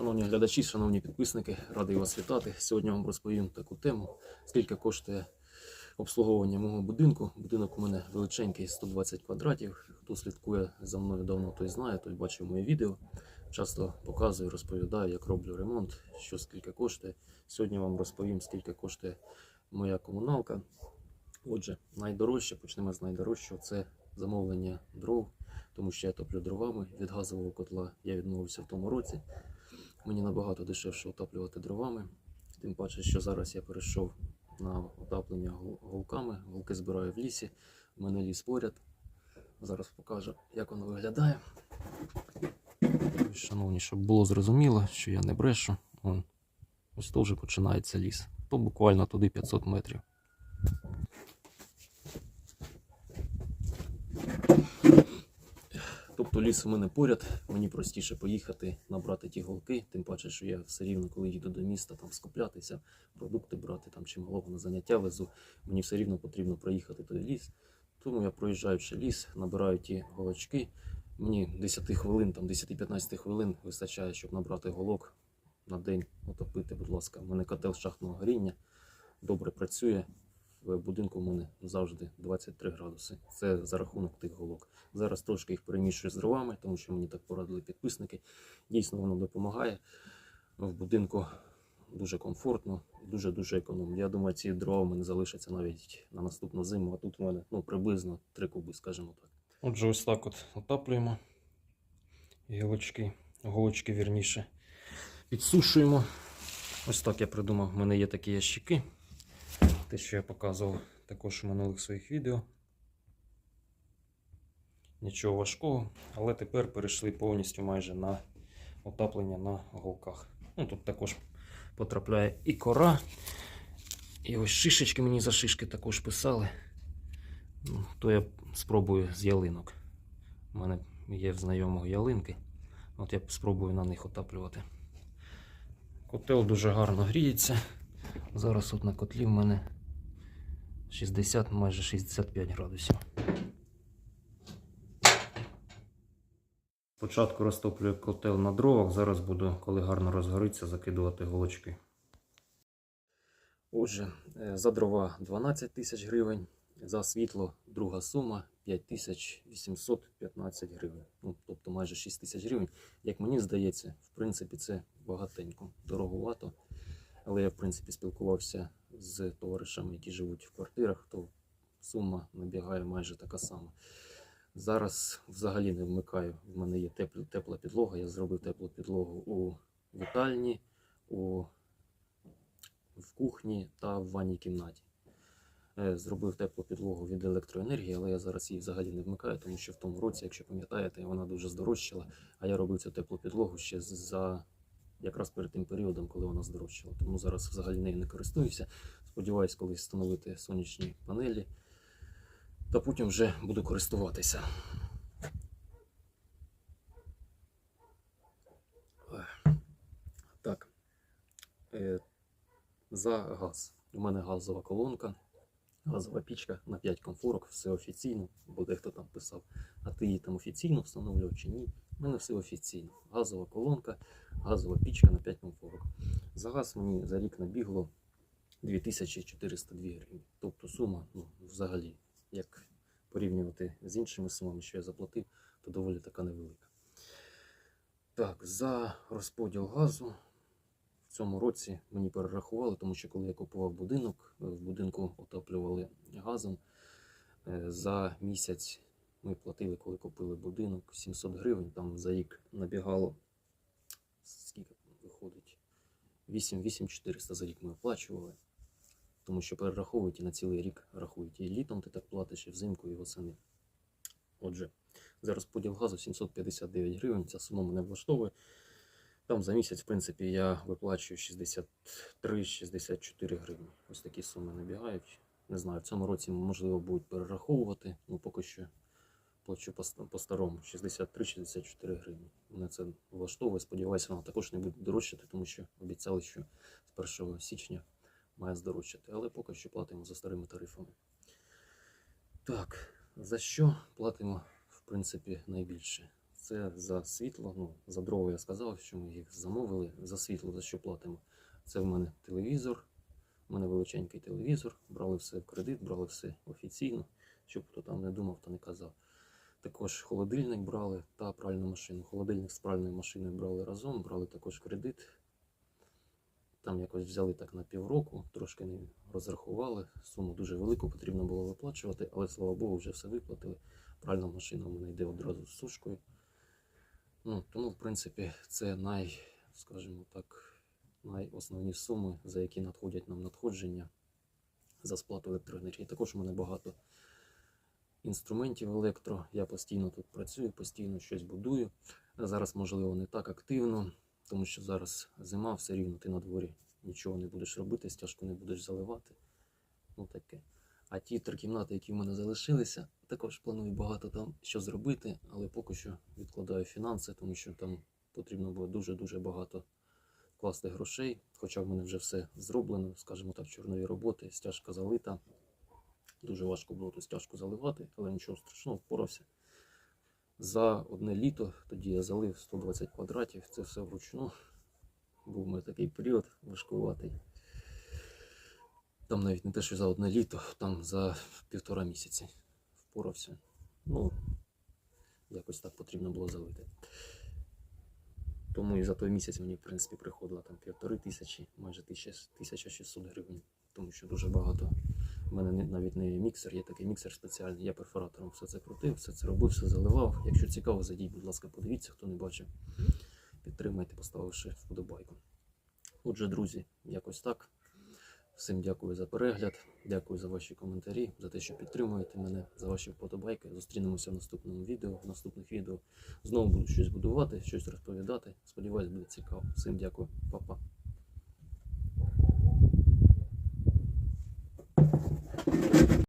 Шановні глядачі, шановні підписники, радий вас вітати. Сьогодні вам розповім таку тему, скільки коштує обслуговування мого будинку. Будинок у мене величенький, 120 квадратів. Хто слідкує за мною давно, той знає, той бачив моє відео. Часто показую, розповідаю, як роблю ремонт, що скільки коштує. Сьогодні вам розповім, скільки коштує моя комуналка. Отже, найдорожче, почнемо з найдорожчого, це замовлення дров, тому що я топлю дровами від газового котла. Я відмовився в тому році. Мені набагато дешевше отаплювати дровами. Тим паче, що зараз я перейшов на отаплення голками. Голки збираю в лісі. У мене ліс поряд. Зараз покажу, як воно виглядає. Шановні, щоб було зрозуміло, що я не брешу. Ось то вже починається ліс. То буквально туди 500 метрів. Тобто ліс у мене поряд, мені простіше поїхати, набрати ті голки, тим паче, що я все рівно, коли їду до міста, там скуплятися, продукти брати там чи малого на заняття везу, мені все рівно потрібно проїхати той ліс. Тому я проїжджаючи ліс, набираю ті голочки. Мені 10 хвилин, там 10-15 хвилин вистачає, щоб набрати голок на день, отопити, будь ласка. У мене котел шахтного горіння добре працює. В будинку у мене завжди 23 градуси. Це за рахунок тих голок. Зараз трошки їх перемішую з дровами, тому що мені так порадили підписники. Дійсно, воно допомагає. В будинку дуже комфортно дуже-дуже економно. Я думаю, ці дрова в мене залишаться навіть на наступну зиму, а тут у мене ну, приблизно 3 куби, скажімо так. Отже, ось так от отаплюємо гілочки, голочки вірніше. Підсушуємо. Ось так я придумав. У мене є такі ящики. Те, що я показував також у минулих своїх відео. Нічого важкого, але тепер перейшли повністю майже на отаплення на голках. Ну, тут також потрапляє і кора. І ось шишечки мені за шишки також писали. Ну, То я спробую з ялинок. У мене є в знайомого ялинки. От я спробую на них отаплювати. Котел дуже гарно гріється. Зараз от на котлі в мене 60, майже 65 градусів. Спочатку розтоплюю котел на дровах, зараз буду, коли гарно розгориться, закидувати голочки. Отже, е, за дрова 12 тисяч гривень, за світло друга сума 5815 гривень. Ну, тобто майже 6 тисяч гривень. Як мені здається, в принципі, це багатенько, дороговато. Але я, в принципі, спілкувався з товаришами, які живуть в квартирах, то сума набігає майже така сама. Зараз взагалі не вмикаю. В мене є тепл- тепла підлога. Я зробив теплу підлогу у вітальні, у, в кухні та в ванній кімнаті. Е, Зробив теплу підлогу від електроенергії, але я зараз її взагалі не вмикаю, тому що в тому році, якщо пам'ятаєте, вона дуже здорожчала. А я робив цю теплу підлогу ще за якраз перед тим періодом, коли вона здорожчала. Тому зараз взагалі нею не користуюся. Сподіваюсь, колись встановити сонячні панелі. Та потім вже буду користуватися. Так. Е, За газ. У мене газова колонка, газова пічка на 5 комфорок, все офіційно, бо дехто там писав, а ти її там офіційно встановлював чи ні. У мене все офіційно. Газова колонка, газова пічка на 5 комфорок. За газ мені за рік набігло 2402 гривні. Тобто сума, ну, взагалі, як порівнювати з іншими сумами, що я заплатив, то доволі така невелика. Так, за розподіл газу в цьому році мені перерахували, тому що коли я купував будинок, в будинку отоплювали газом. Е, За місяць ми платили, коли купили будинок, 700 гривень. Там за рік набігало скільки виходить? 8 8400 за рік ми оплачували. Тому що перераховують і на цілий рік рахують. І літом ти так платиш, і взимку, і восени. Отже, за розподіл газу 759 гривень. Ця сума мене влаштовує. Там за місяць, в принципі, я виплачую 63-64 гривні. Ось такі суми набігають. Не знаю, в цьому році, можливо, будуть перераховувати. Ну, поки що плачу по- по-старому 63-64 гривні. Мене це влаштовує. Сподіваюся, воно також не буде дорожчати, тому що обіцяли, що з 1 січня має здорожчати. Але поки що платимо за старими тарифами. Так, за що платимо, в принципі, найбільше? це за світло. Ну, за дрова я сказав, що ми їх замовили. За світло, за що платимо. Це в мене телевізор. У мене величенький телевізор. Брали все в кредит, брали все офіційно, щоб хто там не думав та не казав. Також холодильник брали та пральну машину. Холодильник з пральною машиною брали разом, брали також кредит. Там якось взяли так на півроку, трошки не розрахували. Суму дуже велику потрібно було виплачувати, але слава Богу, вже все виплатили. Пральна машина у мене йде одразу з сушкою. Ну, тому, в принципі, це най, скажімо так, найосновні суми, за які надходять нам надходження за сплату електроенергії. Також у мене багато інструментів електро. Я постійно тут працюю, постійно щось будую. Зараз, можливо, не так активно, тому що зараз зима, все рівно ти на дворі нічого не будеш робити, стяжку не будеш заливати. Ну таке. А ті три кімнати, які в мене залишилися, також планую багато там що зробити, але поки що відкладаю фінанси, тому що там потрібно було дуже-дуже багато класти грошей. Хоча в мене вже все зроблено, скажімо так, чорнові роботи, стяжка залита. Дуже важко було ту стяжку заливати, але нічого страшного, впорався. За одне літо тоді я залив 120 квадратів, це все вручну. Був у мене такий період важкуватий. Там навіть не те, що за одне літо, там за півтора місяці впорався. Ну, якось так потрібно було залити. Тому і за той місяць мені, в принципі, приходило там півтори тисячі, майже 1600 гривень, тому що дуже багато. У мене навіть не міксер, є такий міксер спеціальний. Я перфоратором все це крутив, все це робив, все заливав. Якщо цікаво, зайдіть, будь ласка, подивіться, хто не бачив. Підтримайте, поставивши вподобайку. Отже, друзі, якось так. Всім дякую за перегляд, дякую за ваші коментарі, за те, що підтримуєте мене, за ваші вподобайки. Зустрінемося в наступному відео. В наступних відео знову буду щось будувати, щось розповідати. Сподіваюсь, буде цікаво. Всім дякую, Па-па.